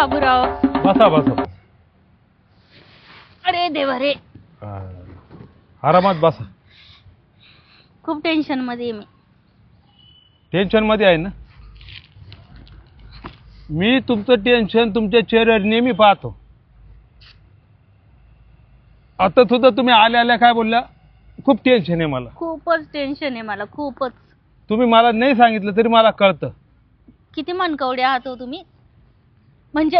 बाबूराव. बसा बसा. अरे देवा रे. आरामात बसा. खूप टेन्शनमध्ये आहे मी. टेन्शनमध्ये आहे ना? मी तुमचं टेन्शन तुमच्या चेहऱ्यावर नेहमी पाहतो. आता सुद्धा तुम्ही आल्या आल्या काय बोलल्या? खूप टेन्शन आहे मला. खूपच टेन्शन आहे मला खूपच. तुम्ही मला नाही सांगितलं तरी मला कळतं. किती मनकवडे आहात हो तुम्ही? म्हणजे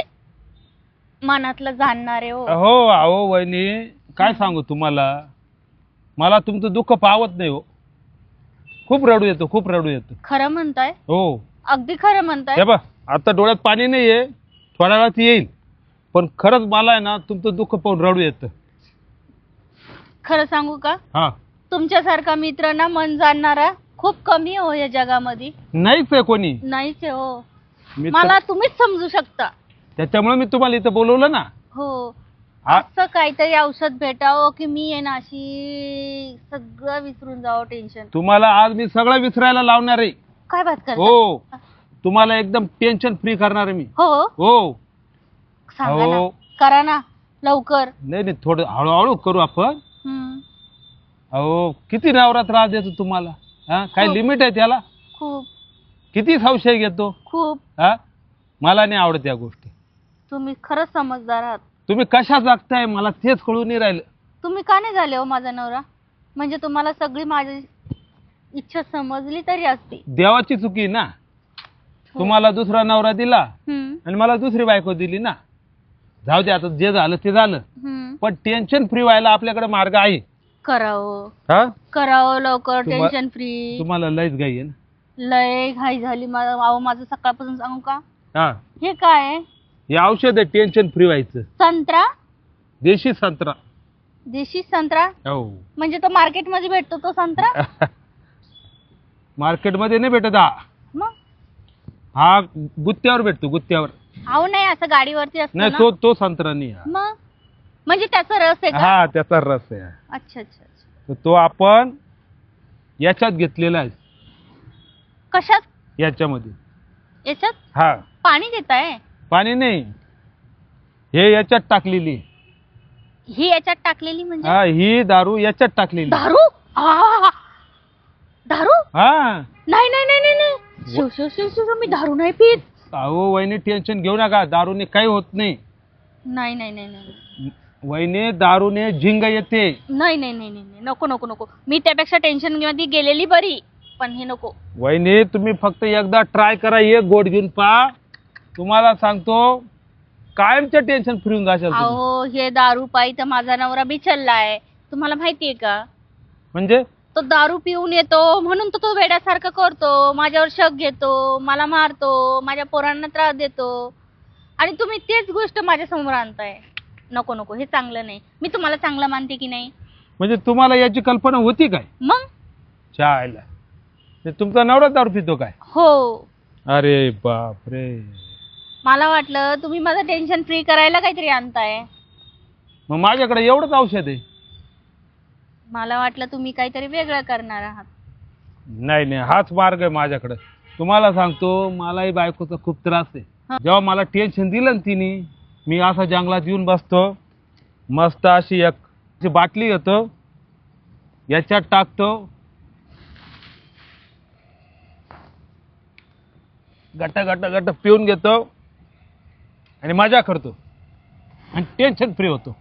मनातलं जाणणारे हो. हो अहो वहिनी काय सांगू तुम्हाला? मला तुमचं दुःख पावत नाही हो. खूप रडू येतो खूप रडू येतो. खरं म्हणताय? हो. अगदी खरं म्हणताय. हे बा आता डोळ्यात पाणी नाही आहे थोड्या वेळात येईल. पण खरंच मला आहे ना तुमचं दुःख पाहून रडू येतं. खरं सांगू का? हा. तुमच्यासारखा मित्र ना मन जाणणारा खूप कमी हो या जगामध्ये. नाहीच आहे कोणी. नाहीच आहे हो. मला तुम्हीच समजू शकता. त्याच्यामुळे मी तुम्हाला इथं बोलवलं ना. हो. हा. असं काहीतरी औषध भेटावं की मी आहे ना अशी सगळं विसरून जावं टेन्शन तुम्हाला आज मी सगळं विसरायला लावणार आहे. काय बात करता? हो. तुम्हाला एकदम टेन्शन फ्री करणार आहे मी. हो? हो. सांगा ना. हो. करा ना. लवकर. नाही नाही थोडं हळूहळू करू आपण. हम्म. अहो किती नवरा त्रास देतो तुम्हाला? हा? काय. लिमिट आहे त्याला खूप. किती संशय घेतो? खूप. हा? मला नाही आवडत या गोष्टी. तुम्ही खरंच समजदार आहात. तुम्ही कशा जगताय मला तेच कळून नाही राहिलं. तुम्ही का नाही झाले हो माझा नवरा? म्हणजे तुम्हाला सगळी माझी इच्छा समजली तरी असती. देवाची चुकी ना? हो. तुम्हाला दुसरा नवरा दिला हम्म, आणि मला दुसरी बायको दिली ना? जाऊ दे आता जे झालं ते झालं. हम्म. पण टेन्शन फ्री व्हायला आपल्याकडे मार्ग आहे. करावं. हा? करावं लवकर तुम्हा- टेन्शन फ्री तुम्हाला लयच घाई आहे ना? लय घाई झाली अहो माझं सकाळपासून सांगू का? हा. हे काय? आहे? हे औषध आहे टेन्शन फ्री व्हायचं. संत्रा? देशी संत्रा. देशी संत्रा? हो. म्हणजे तो मार्केटमध्ये भेटतो तो संत्रा? मार्केटमध्ये नाही भेटत हा. मग? हा गुत्त्यावर भेटतो गुत्त्यावर. अहो नाही असं गाडीवरती असतो नाही ना? तो तो संत्रा नाही हा. मग? म्हणजे त्याचा रस आहे का? हा त्याचा रस आहे. अच्छा अच्छा अच्छा. तर तो आपण याच्यात घेतलेला आहे. कशात? याच्यामध्ये. याच्यात? हा. पाणी देताय? पाणी नाही. हे याच्यात टाकलेली. ही याच्यात टाकलेली म्हणजे? हा ही दारू याच्यात टाकलेली. दारू? आ! दारू? हा. नाही नाही नाही नाही नाही. शिव शिव शिव शिव मी दारू नाही पित. अहो वहिनी टेन्शन घेऊ नका. दारूने काही होत नाही. नाही नाही नाही नाही. वहिनी दारूने झिंग येते. नाही नाही नाही नाही नाही. नको नको नको. मी त्यापेक्षा टेन्शनमध्ये गेलेली बरी पण हे नको. वहिनी तुम्ही फक्त एकदा ट्राय करा. एक गोड घेऊन पा तुम्हाला सांगतो कायमच्या टेन्शन फ्री होऊन जाशाल तुम्ही. अहो हे दारू पायी तर माझा नवरा बिचललाय तुम्हाला माहितीये का? म्हणजे? तो दारू पिऊन येतो म्हणून तो तो वेड्यासारखं करतो. माझ्यावर शक घेतो मला मारतो माझ्या पोरांना त्रास देतो. आणि तुम्ही तेच गोष्ट माझ्यासमोर आणताय. नको नको हे चांगलं नाही. मी तुम्हाला चांगलं मानते की नाही? म्हणजे तुम्हाला याची कल्पना होती काय? मग? चायला ते तुमचा नवरा दारू पितो काय? हो. अरे बापरे. मला वाटलं तुम्ही माझं टेन्शन फ्री करायला काहीतरी आणताय. मग माझ्याकडे एवढंच औषध आहे. मला वाटलं तुम्ही काहीतरी वेगळं करणार आहात. नाही नाही हाच मार्ग आहे माझ्याकडे. तुम्हाला सांगतो मलाही बायकोचा खूप त्रास आहे. जेव्हा मला टेन्शन दिलं ना तिने मी असा जंगलात येऊन बसतो. मस्त अशी एक बाटली घेतो याच्यात टाकतो. गट गट गट पिऊन घेतो. आणि मजा करतो. आणि टेन्शन फ्री होतो.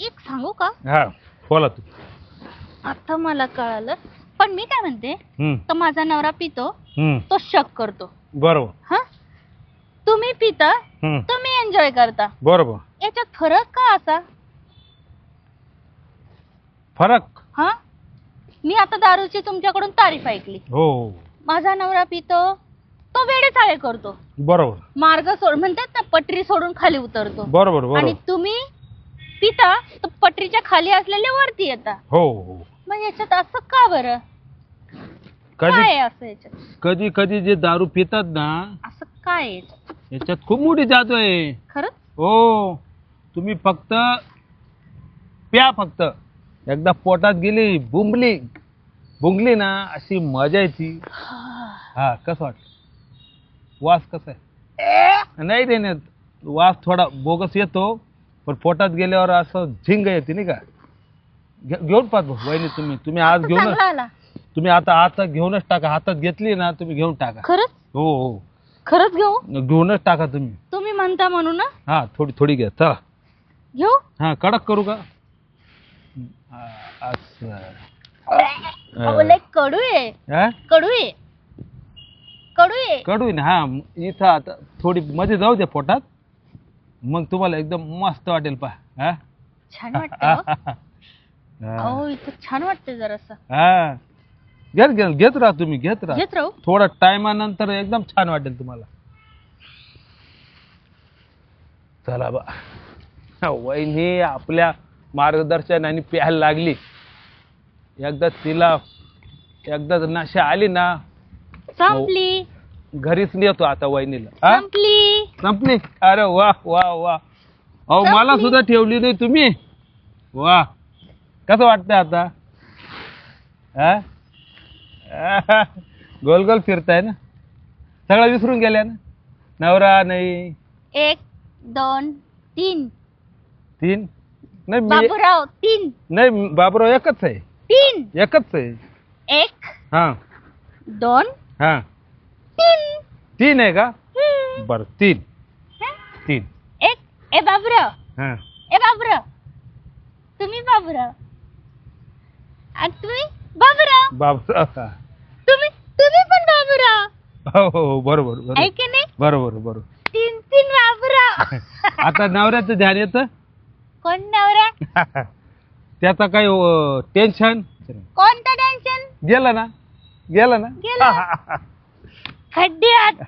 एक सांगू का? हा बोला तू. आता मला कळालं. पण मी काय म्हणते? हम्म, तर माझा नवरा पितो हम्म, तो शक करतो. बरोबर. हा? तुम्ही पिता हम्म, तुम्ही एन्जॉय करता. बरोबर. याच्यात फरक का असा? फरक? हा? मी आता दारूची तुमच्याकडून तारीफ ऐकली. हो. माझा नवरा पितो तो वेडे चाळे करतो. बरोबर. मार्ग सोड म्हणतात ना पटरी सोडून खाली उतरतो. बरोबर आणि बरोबर तुम्ही पिता तर पटरीच्या खाली असलेल्या वरती येता. हो हो. मग याच्यात असं का बरं? काय कधी आहे असं याच्यात? कधी कधी जे दारू पितात ना असं काय आहे याच्यात? याच्यात खूप मोठी जादू आहे. खरंच? हो. तुम्ही फक्त प्या फक्त. एकदा पोटात गेली बुंबली. बुंगली ना अशी मजा येते. हा. कसं वाटत वास कसा आहे? नाही नाही नाही. वास थोडा बोगस येतो पण पोटात गेल्यावर असं झिंग येते नाही का? घे- घेऊन पाहत भाऊ वहिनी तुम्ही. तुम्ही आज चांगला आला. तुम्ही आता आता घेऊनच टाका. हातात घेतली ना तुम्ही घेऊन टाका. खरंच? हो हो. खरंच घेऊ? घेऊनच टाका तुम्ही. तुम्ही म्हणता म्हणून ना? हा थोडी थोडी घ्या चला. घेऊ? हा कडक करू का? हा, असं. अहो, लय कडू आहे. हा? कडू आहे. कडू आहे कडू ना हा इथं आता थोडी मध्ये जाऊ द्या पोटात. मग तुम्हाला एकदम मस्त वाटेल पा हा. छान वाटतं हो. अहो इथं छान वाटतं जरासं. हा. घेत घेत घेत राहा तुम्ही घेत राहा. घेत राहू. थोडा टायमानंतर एकदम छान वाटेल तुम्हाला. चला बा. वहिनी आपल्या मार्गदर्शनाने प्यायला लागली. एकदा तिला एकदा नशा आली ना संपली. घरीच नेतो आता वहिनीला. हा? संपली. संपली? अरे वा वा वा. अहो मला संपली. सुद्धा ठेवली नाही तुम्ही. वा. कसं वाटतंय आता? हा? आहा. गोल गोल फिरताय ना? सगळं विसरून गेल्या ना? नवरा नाही. एक दोन तीन. तीन? नाही मी बाबूराव तीन. नाही बाबराव एकच आहे. तीन. एकच आहे. एक हा. दोन हा. तीन. तीन आहे का? हम्म. बर तीन. हं? तीन. एक ए बाबूराव हा. ए बाबूराव तुम्ही बाबूराव आणि तुम्ही बाबराव हा. तुम्ही तुम्ही पण बाबूराव हो हो हो, बरोबर बरोबर. नाही? बरोबर बरोबर. तीन तीन बाबूराव आता नवऱ्याचं ध्यान येतं? कोण नवरा? त्याचा काही टेन्शन कोणतं टेन्शन गेलं ना? गेलं ना? गेलं. खड्ड्यात.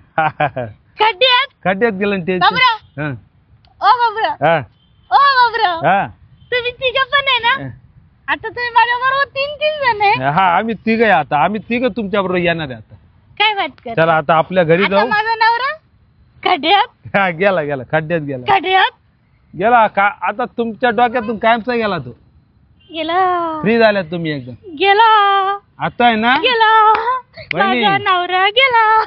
खड्ड्यात? खड्ड्यात गेलं ना टेन्शन ओ हा. हा. तुम्ही तिघ पण आहे ना? आता तुम्ही माझ्या बरोबर तीन तीन जण आहे. हा आम्ही तिघ आहे आता. आम्ही तिघ तुमच्या बरोबर येणार आहे आता. काय कर चला आता आपल्या घरी आता जाऊ. माझा नवरा? खड्ड्यात? हा गेला गेला. खड्ड्यात गेला. खड्ड्यात? गेला का? आता तुमच्या डोक्यातून कायमचा गेला तो. गेला. फ्री झाल्या तुम्ही एकदम. गेला. आता आहे ना? गेला. माझा नवरा गेला.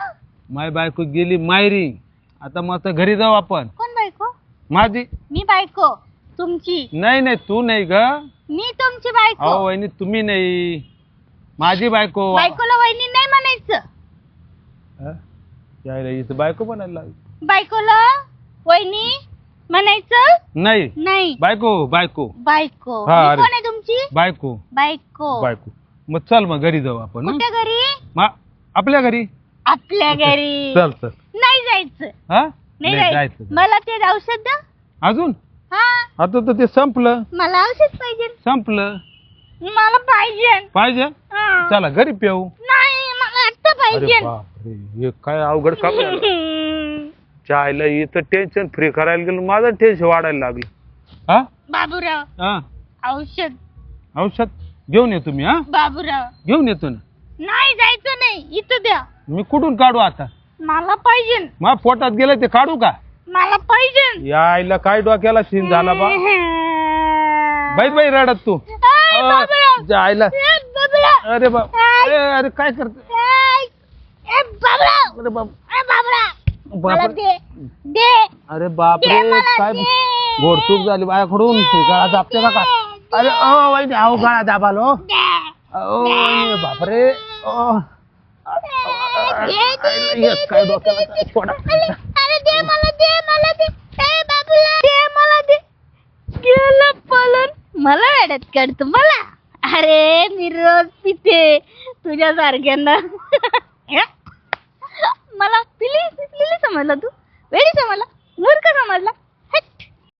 माय बायको गेली मायरी. आता मस्त घरी जाऊ आपण. कोण बायको? माझी. मी बायको. तुमची. नाही नाही तू नाही ग. मी तुमची बायको. अहो वहिनी तुम्ही नाही. माझी बायको. बायकोला वहिनी नाही म्हणायचं. हा? यायला इथं बायको म्हणायला लागली. बायकोला वहिनी म्हणायचं? नाही. नाही. बायको बायको. बायको. हा, मी अरे. कोण आहे तुमची? बायको. बायको. बायको. मग चल मग घरी जाऊ आपण हं? कुठे घरी? मा- आपल्या घरी. आपल्या घरी. चल चल. नाही जायचं. हा? नाही नाही, जायचं. मला ते औषध द्या अजून? हा. आता तर ते संपलं. मला औषध पाहिजे. संपलं. मला पाहिजे. पाहिजे? हा. चला घरी पेऊ. नाही मला आता पाहिजे. बापरे हे काय अवघड काम झालं. चायला इथं टेन्शन फ्री करायला गेलं माझं टेन्शन वाढायला लागलं. हा? बाबूराव हा. औषध. औषध? घेऊन येतो मी हा? बाबूराव. घेऊन येतो ना. नाही जायचं नाही. इथं द्या. मी कुठून काढू आता? मला पाहिजे. मग पोटात गेलं ते काढू का? मला पाहिजे. यायला काय डोक्याला सीन झाला बा? बाई बाई रडत तू. बाबूराव. जायला बाबूराव. अरे बाप ए, अरे काय करते? बाबूराव. अरे बाप ए, बाबूराव. मला बापरे दे. दे. अरे बाप दे रे मला काय दे. घोडचूक झाली माझ्याकडून गळा दाबते बघा. अरे ओ वहिनी अहो गळा दाबालो. ओ. वहिनी बापरे. ओ. एक काय डोक्याला. अरे दे मला दे मला दे. ए बाबूला दे मला दे. गेलं पळून. मला वेड्यात काढतो मला अरे मी रोज पिते तुझ्या सारख्यांना मला पिली पिली समजलं तू?